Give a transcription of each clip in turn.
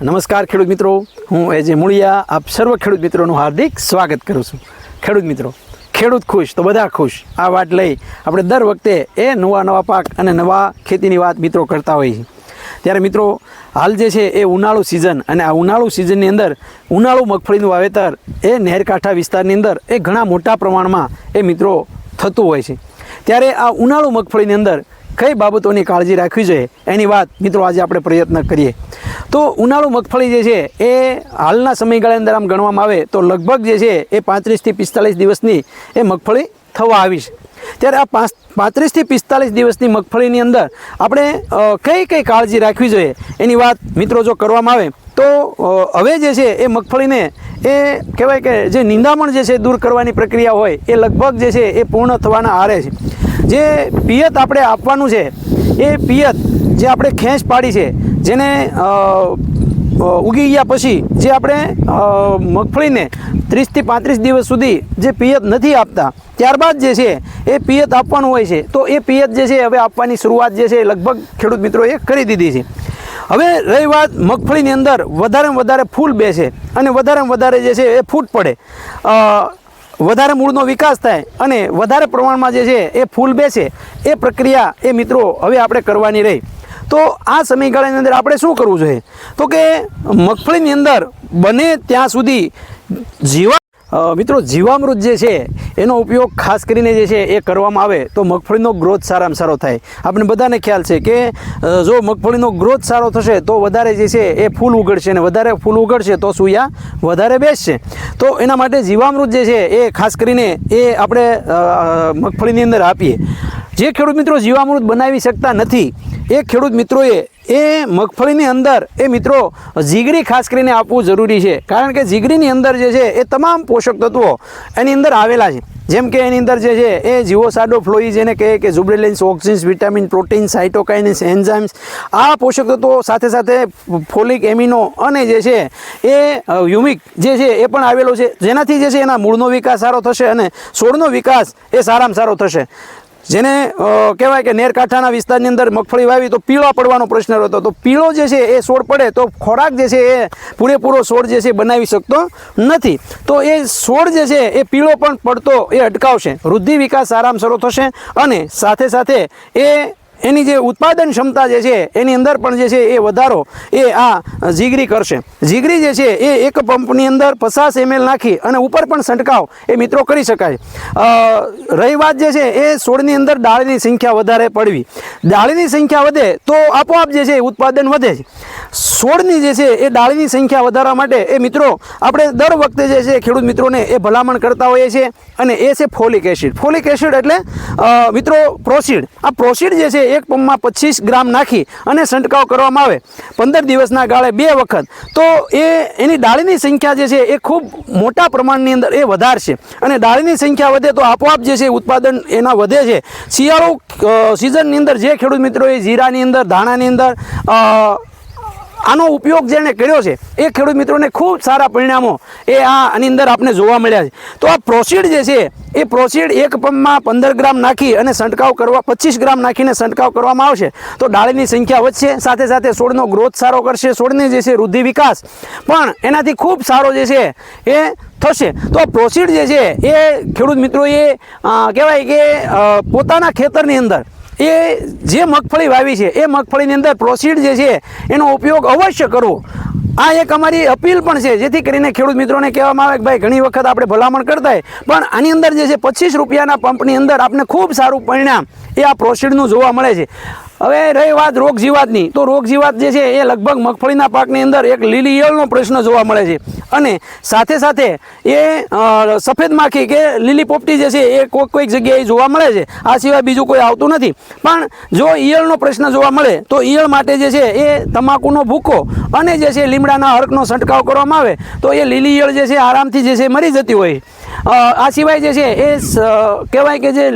નમસ્કાર ખેડૂત મિત્રો, હું એજે મૂળિયા, આપ સર્વ ખેડૂત મિત્રોનું હાર્દિક સ્વાગત કરું છું. ખેડૂત મિત્રો, ખેડૂત ખુશ, તો બધા ખુશ. આ વાત લઈ આપણે દર વખતે એ નવા નવા પાક અને નવા ખેતીની વાત મિત્રો કરતા હોઈએ છીએ. ત્યારે મિત્રો, હાલ જે છે એ ઉનાળુ સિઝન અને આ ઉનાળુ સિઝનની અંદર ઉનાળુ મગફળીનું વાવેતર એ નહેરકાંઠા વિસ્તારની અંદર એ ઘણા મોટા પ્રમાણમાં એ મિત્રો થતું હોય છે. ત્યારે આ ઉનાળુ મગફળીની અંદર કઈ બાબતોની કાળજી રાખવી જોઈએ એની વાત મિત્રો આજે આપણે પ્રયત્ન કરીએ. તો ઉનાળુ મગફળી જે છે, એ હાલના સમયગાળા અંદર આમ ગણવામાં આવે તો લગભગ જે છે, એ પાંત્રીસથી પિસ્તાલીસ દિવસની એ મગફળી થવા આવી છે. ત્યારે આ પાંચ પાંત્રીસથી પિસ્તાલીસ દિવસની મગફળીની અંદર આપણે કઈ કઈ કાળજી રાખવી જોઈએ એની વાત મિત્રો જો કરવામાં આવે, તો હવે જે છે, એ મગફળીને એ કહેવાય કે જે નિંદામણ જે છે, દૂર કરવાની પ્રક્રિયા હોય એ લગભગ જે છે, એ પૂર્ણ થવાના આરે છે. જે પિયત આપણે આપવાનું છે, એ પિયત જે આપણે ખેંચ પાડી છે, જેને ઉગી ગયા પછી જે આપણે મગફળીને ત્રીસથી પાંત્રીસ દિવસ સુધી જે પિયત નથી આપતા, ત્યારબાદ જે છે, એ પિયત આપવાનું હોય છે. તો એ પિયત જે છે, હવે આપવાની શરૂઆત જે છે લગભગ ખેડૂત મિત્રોએ કરી દીધી છે. હવે રહી વાત મગફળીની અંદર વધારેમાં વધારે ફૂલ બેસે, અને વધારેમાં વધારે જે છે, એ ફૂટ પડે. વધારે મૂળનો વિકાસ થાય અને વધારે પ્રમાણમાં જે છે એ ફૂલ બેસે, એ પ્રક્રિયા એ મિત્રો હવે આપણે કરવાની રહી. તો આ સમયગાળાની અંદર આપણે શું કરવું જોઈએ? તો કે મગફળીની અંદર બને ત્યાં સુધી જીવા મિત્રો, જીવામૃત જે છે, એનો ઉપયોગ ખાસ કરીને જે છે, એ કરવામાં આવે તો મગફળીનો ગ્રોથ સારામાં સારો થાય. આપણે બધાને ખ્યાલ છે કે જો મગફળીનો ગ્રોથ સારો થશે તો વધારે જે છે, એ ફૂલ ઉગડશે અને વધારે ફૂલ ઉગડશે તો સુયા વધારે બેસશે. તો એના માટે જીવામૃત જે છે, એ ખાસ કરીને એ આપણે મગફળીની અંદર આપીએ. જે ખેડૂત મિત્રો જીવામૃત બનાવી શકતા નથી એ ખેડૂત મિત્રોએ એ મગફળીની અંદર, એ મિત્રો, જીગરી ખાસ કરીને આપવું જરૂરી છે. કારણ કે જીગરીની અંદર જે છે, એ તમામ પોષક તત્વો એની અંદર આવેલા છે. જેમ કે એની અંદર જે છે, એ જીવોસાડો, ફ્લોઈ જેને કહે કે gibberellins, auxins, vitamin, protein, cytokinins, enzymes, આ પોષક તત્વો સાથે સાથે ફોલિક એમિનો અને જે છે, એ હ્યુમિક જે છે, એ પણ આવેલો છે. જેનાથી જે છે, એના મૂળનો વિકાસ સારો થશે અને છોડનો વિકાસ એ સારામાં સારો થશે. જેને કહેવાય કે નેરકાંઠાના વિસ્તારની અંદર મગફળી વાવી તો પીળો પડવાનો પ્રશ્ન રહેતો તો પીળો જે છે એ છોડ પડે તો ખોરાક જે છે એ પૂરેપૂરો છોડ જે છે બનાવી શકતો નથી. તો એ છોડ જે છે એ પીળો પણ પડતો એ અટકાવશે. વૃદ્ધિ વિકાસ સારામાં સારો થશે અને સાથે સાથે એ એની જે ઉત્પાદન ક્ષમતા જે છે, એની અંદર પણ જે છે એ વધારો એ આ જીગરી કરશે. જીગરી જે છે, એ એક પંપની અંદર પચાસ એમએલ નાખી અને ઉપર પણ છંટકાવ એ મિત્રો કરી શકાય. રહી વાત જે છે, એ છોડની અંદર ડાળીની સંખ્યા વધારે પડવી. ડાળીની સંખ્યા વધે તો આપોઆપ જે છે ઉત્પાદન વધે છે છોડની જે છે એ ડાળીની સંખ્યા વધારવા માટે એ મિત્રો, આપણે દર વખતે જે છે ખેડૂત મિત્રોને એ ભલામણ કરતા હોઈએ છીએ અને એ છે ફોલિક એસિડ. ફોલિક એસિડ એટલે મિત્રો, પ્રોસીડ. આ પ્રોસીડ જે છે એક પંપમાં પચીસ ગ્રામ નાખી અને છંટકાવ કરવામાં આવે. પંદર દિવસના ગાળે બે વખત. તો એ, એની ડાળીની સંખ્યા જે છે એ ખૂબ મોટા પ્રમાણની અંદર એ વધારશે. અને ડાળીની સંખ્યા વધે તો આપોઆપ જે છે ઉત્પાદન એના વધે છે. શિયાળો સિઝનની અંદર જે ખેડૂત મિત્રોએ જીરાની અંદર, ધાણાની અંદર આનો ઉપયોગ જેણે કર્યો છે, એ ખેડૂત મિત્રોને ખૂબ સારા પરિણામો એ આ આની અંદર આપણે જોવા મળ્યા છે. તો આ પ્રોસીડ જે છે, એ પ્રોસીડ એક પંપમાં પંદર ગ્રામ નાખી અને છંટકાવ કરવા, પચીસ ગ્રામ નાખીને છંટકાવ કરવામાં આવશે. તો ડાળીની સંખ્યા વધશે, સાથે સાથે છોડનો ગ્રોથ સારો કરશે, છોડની જે છે વૃદ્ધિ વિકાસ. પણ એનાથી ખૂબ સારો જે છે, એ થશે. તો આ પ્રોસીડ જે છે, એ ખેડૂત મિત્રોએ કહેવાય કે પોતાના ખેતરની અંદર એ જે મગફળી વાવી છે, એ મગફળીની અંદર પ્રોસીડ જે છે, એનો ઉપયોગ અવશ્ય કરવો આ એક અમારી અપીલ પણ છે, જેથી કરીને ખેડૂત મિત્રોને કહેવામાં આવે કે ભાઈ, ઘણી વખત આપણે ભલામણ કરતા હોય, પણ આની અંદર જે છે પચીસ રૂપિયાના પંપની અંદર આપણે ખૂબ સારું પરિણામ એ આ પ્રોસીડનું જોવા મળે છે. હવે રહી વાત રોગ જીવાતની. તો રોગ જીવાત જે છે એ લગભગ મગફળીના પાકની અંદર એક લીલી ઈયળનો પ્રશ્ન જોવા મળે છે. અને સાથે સાથે એ સફેદ માખી કે લીલી પોપટી જે છે એ કોઈક કોઈક જગ્યાએ જોવા મળે છે. આ સિવાય બીજું કોઈ આવતું નથી. પણ જો ઈયળનો પ્રશ્ન જોવા મળે, તો ઈયળ માટે જે છે એ તમાકુનો ભૂકો અને જે છે લીમડાના હરકનો છંટકાવ કરવામાં આવે, તો એ લીલી ઈયળ જે છે આરામથી જે છે મરી જતી હોય. આ સિવાય જે છે, એ કહેવાય કે જે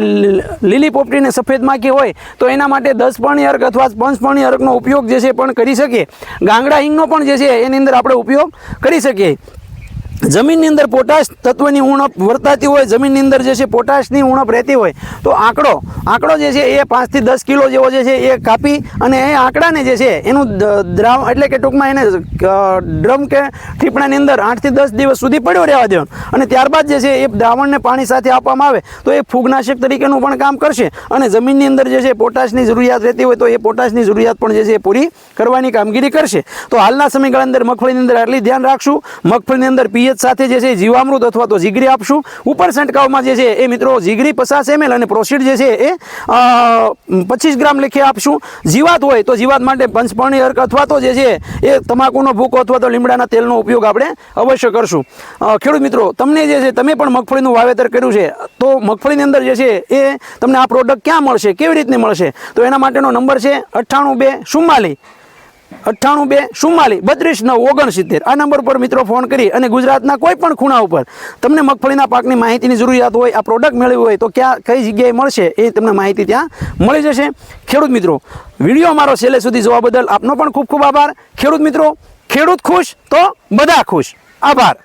લીલી પોપટીને સફેદ માખી હોય, તો એના માટે દસ પાણી અર્ક અથવા પંચપાણી અર્કનો ઉપયોગ જે છે પણ કરી શકીએ. ગાંગડા હિંગનો પણ જે છે, એની અંદર આપણે ઉપયોગ કરી શકીએ. જમીનની અંદર પોટાશ તત્વની ઉણપ વર્તાતી હોય, જમીનની અંદર જે છે પોટાશની ઉણપ રહેતી હોય, તો આંકડો આંકડો જે છે એ પાંચથી દસ કિલો જેવો જે છે એ કાપી અને એ આંકડાને જે છે એનું દ્રાવ, એટલે કે ટૂંકમાં એને ડ્રમ કે ઠીપણાની અંદર આઠથી દસ દિવસ સુધી પડ્યો રહેવા દેવાનો. અને ત્યારબાદ જે છે એ દ્રાવણને પાણી સાથે આપવામાં આવે, તો એ ફૂગનાશક તરીકેનું પણ કામ કરશે. અને જમીનની અંદર જે છે પોટાશની જરૂરિયાત રહેતી હોય, તો એ પોટાશની જરૂરિયાત પણ જે છે એ પૂરી કરવાની કામગીરી કરશે. તો હાલના સમયગાળા અંદર મગફળીની અંદર આટલી ધ્યાન રાખશું. મગફળીની અંદર પીએચ સાથે જે છે જીવામૃત અથવા તો જીગરી આપશું. ઉપર છંટકાવમાં જે છે એ મિત્રો જીગરી, પચાસ એમએલ અને પ્રોસીડ જે છે એ પચીસ ગ્રામ લેખે આપશું. જીવાત હોય તો જીવાત માટે પંચપર્ણી અર્ક અથવા તો જે છે એ તમાકુનો ભૂકો અથવા તો લીમડાના તેલનો ઉપયોગ આપણે અવશ્ય કરશું. ખેડૂત મિત્રો, તમને જે છે, તમે પણ મગફળીનું વાવેતર કર્યું છે, તો મગફળીની અંદર જે છે એ તમને આ પ્રોડક્ટ ક્યાં મળશે, કેવી રીતની મળશે? તો એના માટેનો નંબર છે અઠ્ઠાણું બે ચુમ્માલી અઠ્ઠાણું બે ચુમ્માલી બત્રીસ, નવ, ઓગણસિત્તેર. આ નંબર પર મિત્રો ફોન કરી અને ગુજરાતના કોઈ પણ ખૂણા ઉપર તમને મગફળીના પાકની માહિતીની જરૂરિયાત હોય, આ પ્રોડક્ટ મેળવી હોય, તો ક્યાં, કઈ જગ્યાએ મળશે એ તમને માહિતી ત્યાં મળી જશે. ખેડૂત મિત્રો, વીડિયો અમારો છેલ્લે સુધી જોવા બદલ આપનો પણ ખૂબ ખૂબ આભાર. ખેડૂત મિત્રો, ખેડૂત ખુશ તો બધા ખુશ. આભાર.